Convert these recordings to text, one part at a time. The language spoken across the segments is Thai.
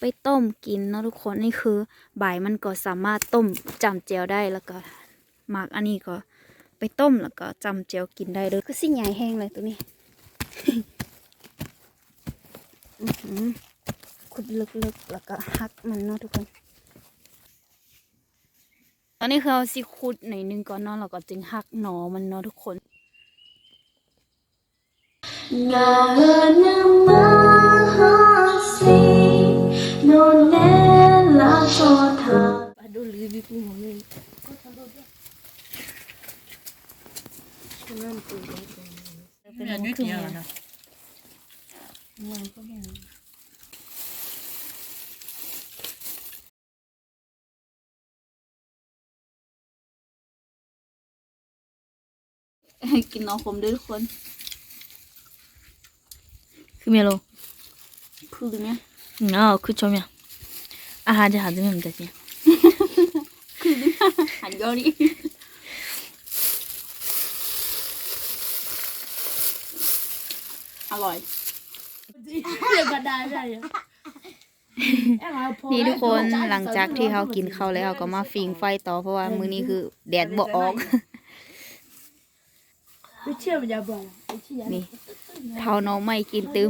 ไปต้มกินเนาะทุกคนนี่คือใบมันก็สามารถต้มจำเจียวได้แล้วก็หมากอันนี้ก็ไปต้มแล้วก็จำเจียวกินได้เลยก็สิใหญ่แห้งเลยตัวนี้อื้อหือขุดลึกๆแล้วก็หักมันเนาะทุกคนตอนนี้คือเอาสิขุดหน่อยหนึงก่อนเนาะแล้วก็จึงหักหนอมันเนาะทุกคน nôn nén lá cho thà bà đô lì vi cũng mong lên có thằng đô biết cho nên từ đấy từ cái này cũng nhiều rồi nhiều có nhiều กินน้องคมด้วยทุกคน คือเมโลคือไหม 아, 그초면. 아, 하지 하지면 되지. หันยอรีอร่อย Dia pada ada ya. นี่ทุกคนหลังจากที่เขากินข้าวแล้วเขาก็มาฟิงไฟต่อเพราะว่ามื้อนี้คือแดดบ่ออก Dia cia macam apa? Dia cia. นี่เผาหน้องไม่กินตื้ม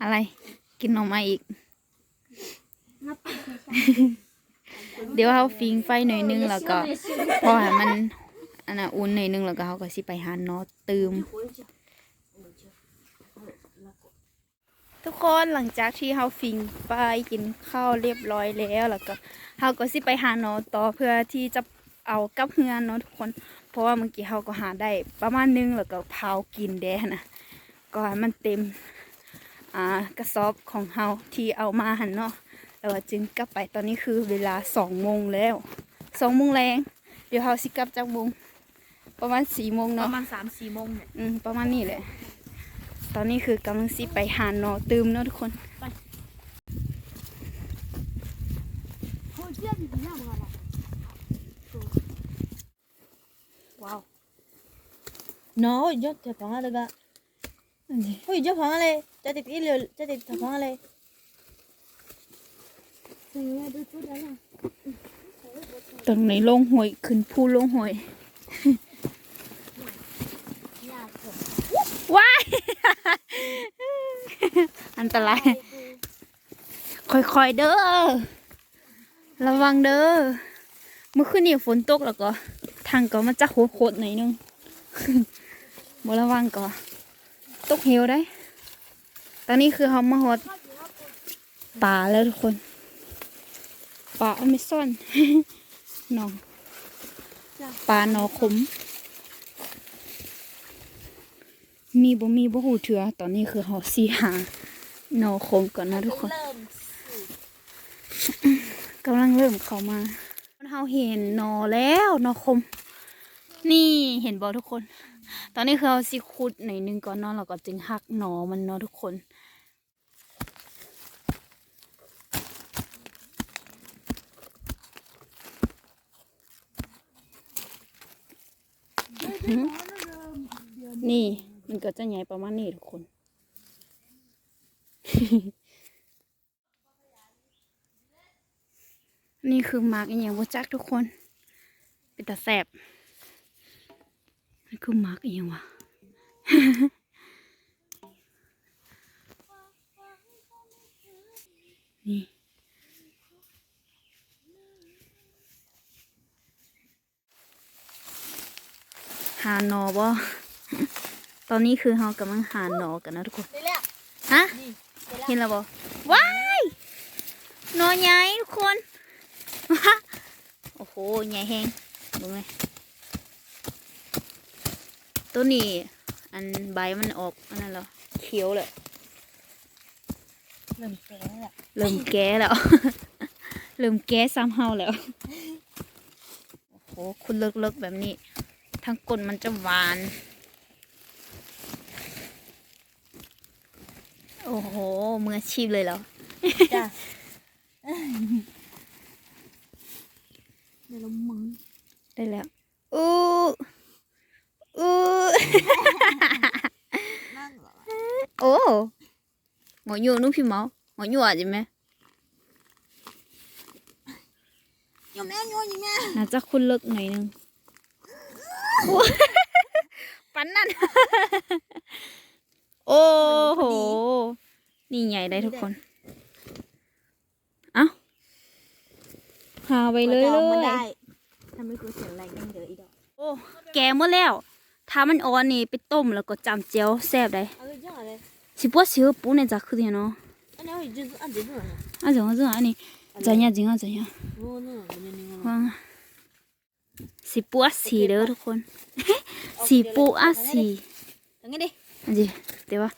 อะไร กินหน่อไม้อีก เดี๋ยวเขาฟิงไฟหน่อยนึงแล้วก็พอให้มันอันน่ะอุ่นหน่อยนึงแล้วก็เขาก็สิไปหาหนอตืม ทุกคนหลังจากที่เขาฟิงไฟกินข้าวเรียบร้อยแล้วแล้วก็เขาก็สิไปหาหนอต่อเพื่อที่จะเอากับเฮือนเนาะทุกคน ราะว่าเมื่อกี้เขาก็หาได้ประมาณนึงแล้วก็เผากินแดนะก็ให้มันเต็มอ่ากระสอบของเฮาที่เอามาหันเนาะแล้วก็จึงกลับไปตอนนี้คือเวลาสองโมงแล้วสองโมงแรงเดี๋ยวเฮาสิกลับจากโมงประมาณสี่โมงประเนาะมาณสามสี่โมงเนี่ยอืมประมาณนี้แหละ ตอนนี้คือกำลังสิไปหาหนอตืมเนาะทุกคน ว้าว No, yo te pongo de acá. Uy, yo póngale. Ya te pido, ya te pido, póngale. Tầng này lông hồi, khẩn phu lông hồi. Why? อันตราย ค่อยๆเด้อ ระวังเด้อ เมื่อคืนนี้ฝนตกแล้วก็ ทางก็มันจะโคตรๆหน่อยนึง บระวังก็ตกเหวได้ ตอนนี้คือเขามาหดป่าแล้วทุกคนป่าอเมซอนน้องปลาหนอขม มีบ่มีบ่หูเถือ ตอนนี้คือเขาสีหาหนอขมก่อนนะทุกคนกำลังเริ่มเข้ามาเราเห็นนอแล้วนอขมนี่เห็นบ่ทุกคน ตอนนี้คือเอาสิขุดหน่อยนึงก่อนเนาะแล้วก็จึงหักหนอมันเนาะทุกคนนี่มันก็จะใหญ่ประมาณนี้ทุกคน นี่คือมากอย่างบ่จักทุกคน เป็นตาแสบ นี่คือหมากอหย่างวะนี่หาหนอบ่ตอนนี้คือเรากำลังหาหนอกันนะทุกคน ฮะ เห็นแล้วบ่ว้ายหนอใหญ่ทุกคนว้าโอ้โห ใหญ่แฮงดูไหม ตัวนี้อันใบมันออกอันนั้นเหรอเขียวเลยเริ่มแก่แล้วเริ่มแก่แล้วเริ่มแก่ซ้ำเฮาแล้วโอ้โหคุณเลิกๆแบบนี้ ทั้งกลนมันจะหวาน โอ้โหมืออาชีพเลยเหรอจ้ะได้แล้วอู้อู้ โอ้หงออยู่นุ่มพี่เมาหงออยู่อะจิแม่ nhom nè nhom gì nha น่าจะคุ้นเลิกหน่อยนึงโอ้ปันนั่นโอ้โห นี่ใหญ่ได้ทุกคนเอ้าหาไปเลยเล mà ย đây ทำให้กูเสียงแรงยังเดืออีดอกโอ้แกหมดแล้ว ถ้ามันอ่อนนี่ไปต้มแล้วก็จำเจียวแซ่บได้ si po si ho pu ne za khu de no a zo zo ani za nya jing a za nya si po a si de ro kon si po a si ngi de ji te wa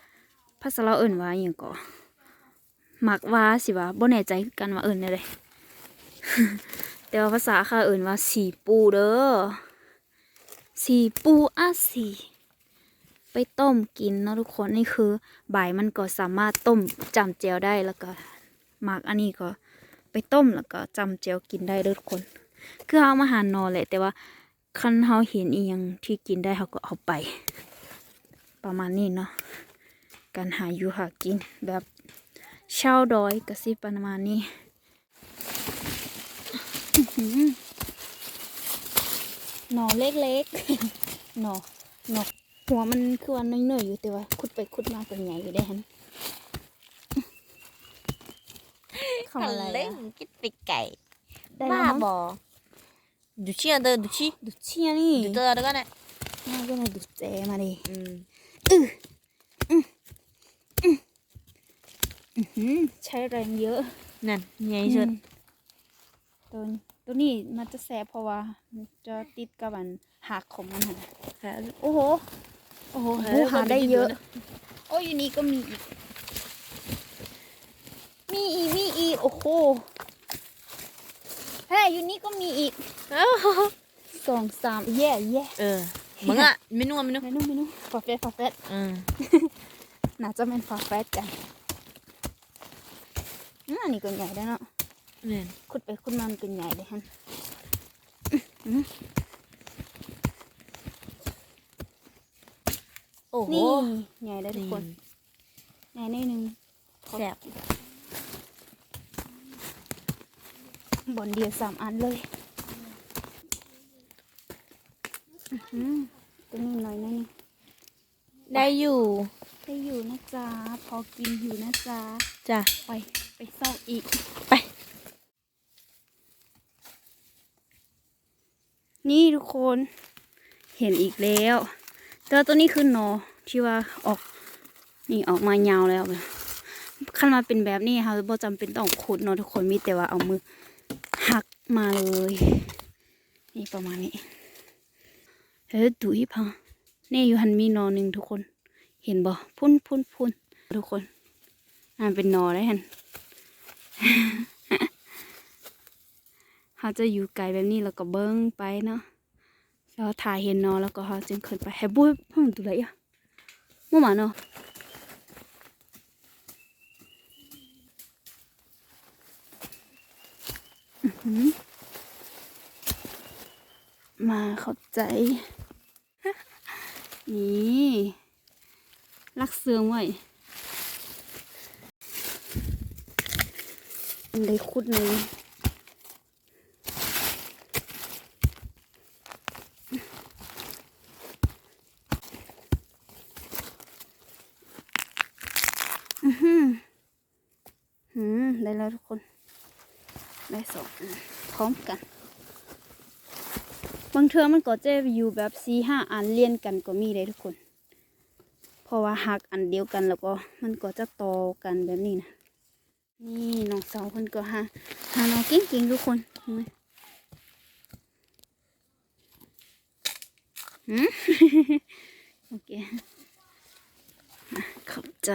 ภาษาเราเอิ่นว่าอย่างก่อหมักว่าสิว่าบ่แน่ใจกันว่าเอิ่นเลยแต่ว่าภาษาค่ะเอิ่นว่าสีปูเด้อสีปูอะสี ไปต้มกินเนาะทุกคนนี่คือใบมันก็สามารถต้มจำเจียวได้แล้วก็หมักอันนี้ก็ไปต้มแล้วก็จำเจียวกินได้เด้อทุกคน คือเอามาหารนอแหละแต่ว่าคันเฮาเห็นอียังที่กินได้เขาก็เอาไป ประมาณนี้เนาะการหาอยู่หากินแบบเช่าดอยก็สิบประมาณนี้อื้อหือหน่อเล็กๆหนอหน่อ หัวมันคือว่าน้อยๆอยู่แต่ว่าขุดไปขุดมาก็ใหญ่อยู่ได้ฮันเข้ามาอะไรเล่นอะกินปีกไก่ได้บ้าแล้วบมั้งอดูเชียเด้อดูชีดูเชี่ยนี่ดูเด้อแล้วกันเนี่ยน่าก็มาดูแจมาดิอืมอื้อหือใช้แรงเยอะนั่นใหญ่สุดตัวตัวนี้มันจะแสบเพราะว่ามันจะติดกับอันหักของมันหั่นน่ะโอ้โห โอ้โหหาได้เยอะ โอ้ยอยู่นี่ก็มีอีก มีอีกมีอีกโอ้โหเฮ้ยอยู่นี่ก็มีอีกสองสามแย่แย่เออมึงอะเมนูเมนูเมนูเมนูฟาเฟสฟาเฟสอืมน่าจะเป็นฟาเฟสกันอ่าอันนี้ก็ใหญ่ได้วเนาะเนี่ยขุดไปขุดมามันเป็นใหญ่เลยฮัน อ้โหนี่ใหญ่ได้ทุกคนใหญ่นิดนึงแซ่บบอลเดียวสามอันเลยอื้อหือตัวนี้หน่อยนะนี่ได้อยู่ ได้อยู่นะจ๊ะ พอกินอยู่นะจ๊ะจ้ะไป ไปซอกอีก ไป นี่ทุกคน เห็นอีกแล้ว แต่ว่าตัวนี้คือหนอ ที่ว่าออกนี่ออกมายาวแล้วขั้นมาเป็นแบบนี้ค่ะบ่จำเป็นต้องขุดเนาะทุกคนมีแต่ว่าเอามือหักมาเลย นี่ประมาณนี้เฮ้ยดูอีพังนี่อยู่หันมีนอหนึ่งทุกคน เห็นบ่พุ่นพุ่นพุ่นทุกคนอ่านเป็นนอได้หันเขาจะอยู่ไกลแบบนี้แล้วก็เบิ้งไปเนาะแล้วถ่ายเห็นนอแล้วก็เขาจึงขึ้นไปให้บุ้ยห้องดูอะไรอะ มั่วหมาเนาะมาเข้าใจ นี่รักเสืองไว้อันใดคุดเลยอือหือหืม ได้แล้วทุกคน ได้สองพร้อมกัน บางเทอมันก็จะอยู่แบบสี่ห้าอันเรียนกันก็มีเลยทุกคน เพราะว่าหักอันเดียวกันแล้วก็มันก็จะต่อกันแบบนี้นะ นี่น้องสาวเพิ่นก็หาหาน้องเก่งๆทุกคนเห็นไหมหืมโอเคขอบใจ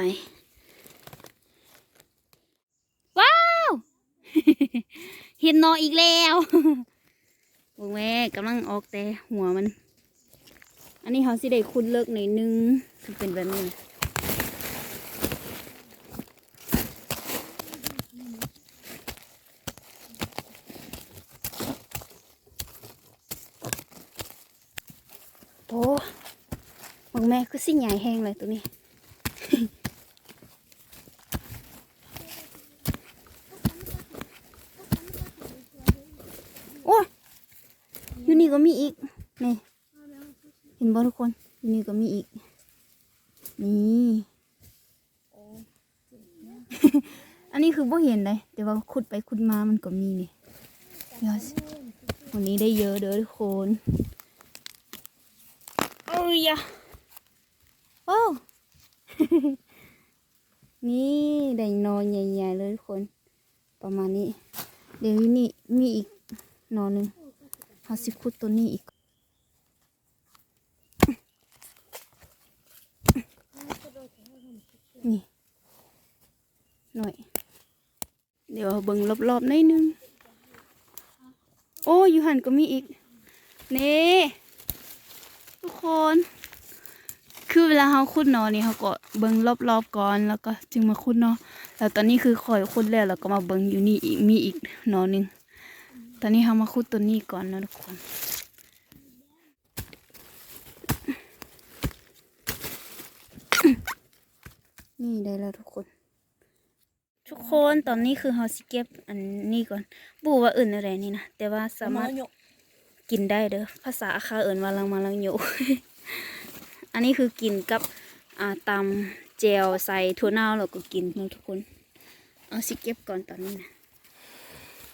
ว้าว เห็นนออีกแล้วบงแม่กำลังออกแต่หัวมัน อันนี้เขาสิได้คุณเลิกหน่อยนึงคือเป็นแบบนี้นะโอ้บงแม่คือสิใหญ่แห้งเลยตัวนี้ นี่ก็มีอีก นี่ เห็นบ่ทุ กคนอยู่นี่ก็มีอีก นี่อันนี้คือบ่เห็นเลยแต่ว่าขุดไปขุดมามันก็มีนี่เดี๋ยวสิวันนี้ได้เยอะเด้อทุกคนโอ้ยอะโอ้นี่ได้หนอนใหญ่ๆเลยทุกคน ประมาณนี้ เดี๋ยวนี้มีอีกหนอนหนึ่งเอาสิขุดตัวนี้อีก นี่หน่อย เดี๋ยวเบิ่งรอบๆหน่อยนึง โอ้ยูหันก็มีอีก นี่ทุกคน คือเวลาเขาขุดนอนี่เขาก็เบิ่งรอบๆก่อนแล้วก็จึงมาขุดนาะแล้วตอนนี้คือคอยขุดแล้วแล้วก็มาเบิ่งอยู่นี่อีกมีอีกหนอนึง ตอนนี้เขามาขุดตัวนี้ก่อนนะทุกคน นี่ได้แล้วทุกคน ทุกคนตอนนี้คือเฮาสิเก็บอันนี้ก่อนบูว่าอื่นอะไรนี่นะแต่ว่าสามารถกินได้เด้อภาษาอาคาเอิ่นว่าลังมาลังโยอันนี้คือกินกับอ่าตำเจลใส่ถั่วเน่าแล้วก็กินเนาะทุกคน เอาสิเก็บก่อนตอนนี้นะ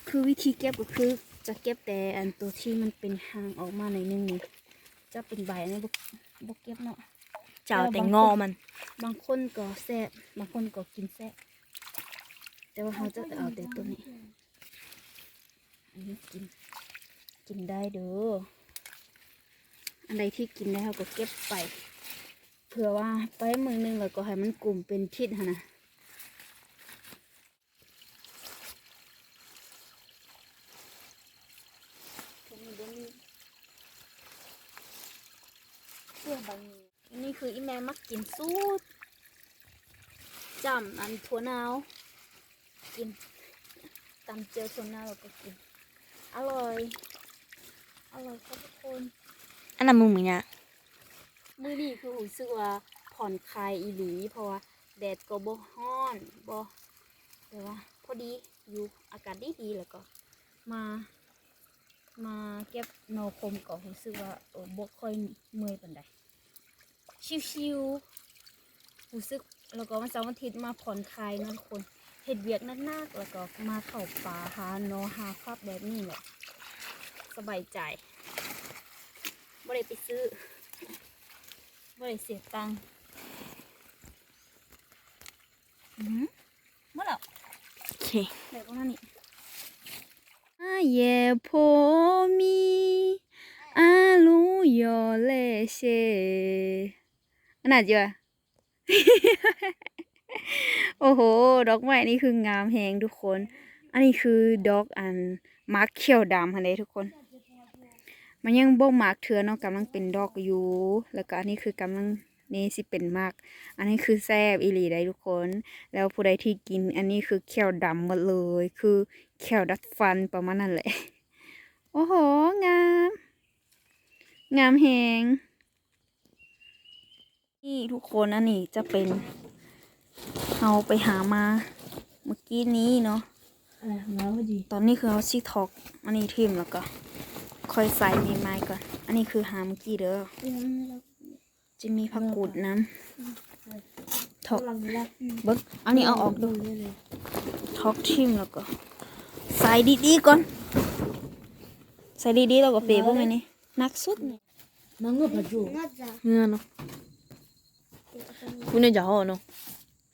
คือวิธีเก็บก็คือจะเก็บแต่อันตัวที่มันเป็นหางออกมาในอยนึงนี่จะเป็นใบอันนี้บ่บ่เก็บเนาะ เจ้าแต่งอมัน บางคนก็แซ่บบางคนก็กินแซ่บแต่ว่าเขาจะเอาแต่ตัวนี้ อันนี้กิน กินได้เด้ออันใดที่กินได้เขาก็เก็บไปเผื่อว่าไปมือหนึงแล้วก็ให้มันกลุ่มเป็นทิศหนนะเพื่อบางมีอันนี้คืออีแม่มั กกินสูตรจำอันถั่วเนาวกินตำเจียวถั่วเนาวแล้วก็กิน อร่อย อร่อยครับทุกคน อันนั้นมึงมึงเนี่ยมื้อนี้คือรู้สึกว่าผ่อนคลายอีหลีเพราะว่าแดดก็บ่ฮ้อนบ่แต่ว่าพอดีอยู่อากาศดีดีๆแล้วก็มา มาเก็บโนคมก็รู้สึกว่าเออบ่ค่อยเมื่อยปานใด ชิวๆรู้สึกแล้วก็วันเสาร์วันอาทิตย์มาผ่อนคลายเนาะทุกคนเฮ็ดเวียกหนักๆแล้วก็มาเข้าป่าหาโนหาฟับแบบนี้แหละสบายใจบ่ได้ไปซื้อบ่ได้เสียตังค์อืมเมื่อไหร่โอเคเดี๋ยวก็นั่นนี่อาเย่พอมีอาลูยอเลเช อันไหนจีวะโอ้โห ดอกไม้นี่คืองามแหงทุกคน อันนี้คือดอกอันมาร์คเขียวดำค่ะเลยทุกคน มันยังบ่มากเถื่อเนาะกำลังเป็นดอกอยู่ แล้วก็อันนี้คือกำลังนี่สิเป็นมาก อันนี้คือแซ่บอีหลีได้ทุกคน แล้วผู้ใดที่กิน อันนี้คือเขียวดำหมดเลย คือเขียวดัดฟันประมาณนั้นแหละ โอ้โห งาม งามแหง นี่ทุกคนอันนี้จะเป็นเอาไปหามาเมื่อกี้นี้เนาะอะไรของเราพอดีตอนนี้คือเอาชีทอกอันนี้ทิมแล้วก็ค่อยใส่เมไม้ก่อน อันนี้คือหาเมื่อกี้เด้อจะมีผักกูดน้ำทอกกำลังแรกเบิ้งอันนี้เอาออกดูดูเลยทอกทิมแล้วก็ ใส่ดีๆก่อน ใส่ดีๆแล้วก็เปย์พวกนี้นี่นักสุดนี่มังก็ผัดจูเงื่อนเนาะ Una già o no?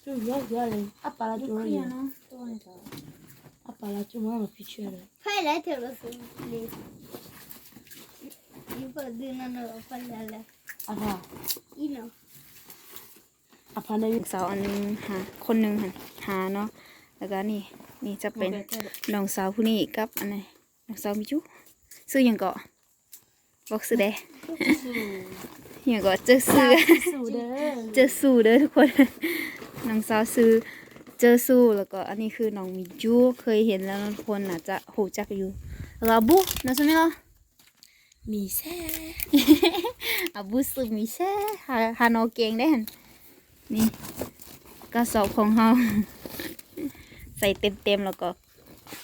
Tu già uguale. A palazzo qui, no? A palazzo mano piccolo. Fai l'etero su lì. Io poi non lo fai Ah. Io no. อพาร์ตเมนต์สาวอันนึงหาคนหนึ่งหันหาเนาะแล้วก็นี่นี่จะเป็นน้องสาวผู้นี้กับอันไหนน้องสาวมิจูซื้อยังเกาะบอกซื้อได้ หยังเกาะเจอซื้อสูเด้อเจอสู้เด้อทุกคนน้องสาวซื้อเจอสู้แล้วก็อันนี้คือน้องมิจูเคยเห็นแล้วทุกคนอาจจะหูจักอยู่แล้วก็อาบุนะใช่ไหมล่ะมีแซ่อาบุสึมิแช่ฮาฮานอเกงได้หันนี่กระสอบของเฮาใส่เต็มๆแล้วก็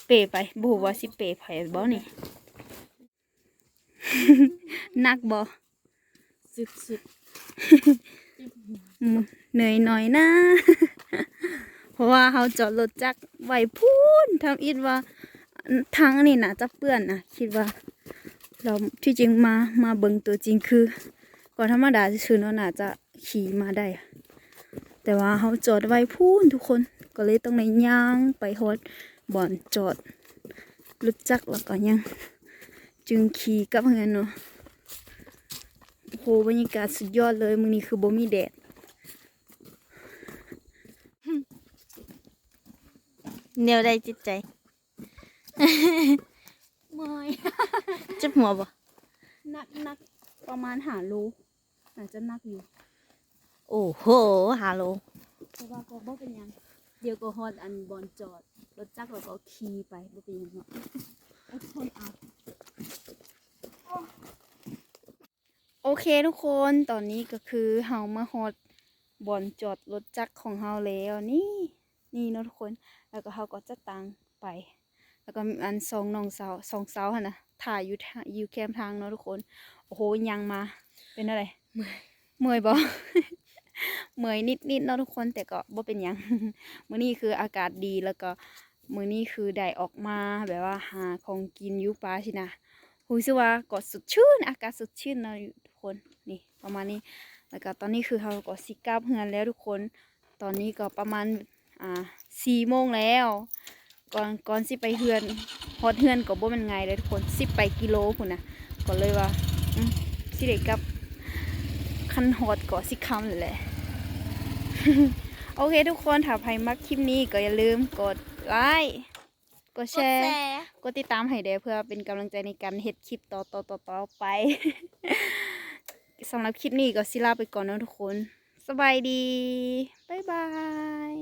เปะไปบฮูว่าสิเปะไผบ่นี่นักบ่ สุดสุดเหนื่อยหน่อยนะ เพราะว่าเขาจอดรถจักรไว้พูนทำอิดว่าทางนนี้น่าจะเปื้อนนะคิดว่า เราที่จริงมามาเบิ่งตัวจริงคือ ก่อนธรรมดาชื่อเนาะน่าจะขี่มาได้ แต่ว่าเขาจอดไว้พูนทุกคนก็เลยต้องในย่างไปฮอดบ่อนจอดรถจักรแล้วก็ยัง จึงขี่กับเงินเนาะ โอ้โหบรรยากาศสุดยอดเลยมื้อนี้คือบ่มีแดดแนวใดจิตใจไม่เจ็บหัวบ่นักนักประมาณหาโลน่าจะนักอยู่ โอ้โหฮัลโหลเพราะว่าก็บ่เป็นหยัง เดี๋ยวก็ฮอดอันบอนจอด รถจักรแล้วก็ขี่ไปบ่เป็นหยังเนาะอดทนเอา โอเคทุกคนตอนนี้ก็คือเฮามาฮอดบอนจอดรถจักรของเฮาแล้วนี่นี่เนาะทุกคน แล้วก็เฮาก็จะตังไป แล้วก็มีอันสองน้องสาวสองสาวหั่นนะถ่ายอยู่ทางอยู่แคมทางเนาะทุกคน โอ้โหยังมา เป็นอะไรเมื่อยเมื่อยบ่ เมื่อยนิดนิดๆเนาะทุกคนแต่ก็บ่เป็นหยัง มื้อนี้คืออากาศดีแล้วก็มื้อนี้คือได้ออกมาแบบว่าหาของกินอยู่ป่าสินะรู้สึกว่าก็สดชื่น อากาศสดชื่นเนาะทุก คนนี่ประมาณนี้แล้วก็ตอนนี้คือเราก็สิกลับเฮือนแล้วทุกคน ตอนนี้ก็ประมาณอ่าสี่โมงแล้ว ก่อนก่อนสิไปเฮือนฮอดเฮือนก็บ่แมันไงายเลยทุกคนสิไปกิโลพุ่นนะก็เลยว่าอืมสิได้กลับคันฮอดก็สิคำเลยแหละโอเคทุกคนถ้าใครมักคลิปนี้ก็อย่าลืมกดไลค์กดแชร์ กดติดตามให้เด้อเพื่อเป็นกำลังใจในการเฮ็ดคลิปต่อต่อต่อต่อไป สำหรับคลิปนี้ก็ซิลาไปก่อนนะทุกคน สบายดี บ๊ายบาย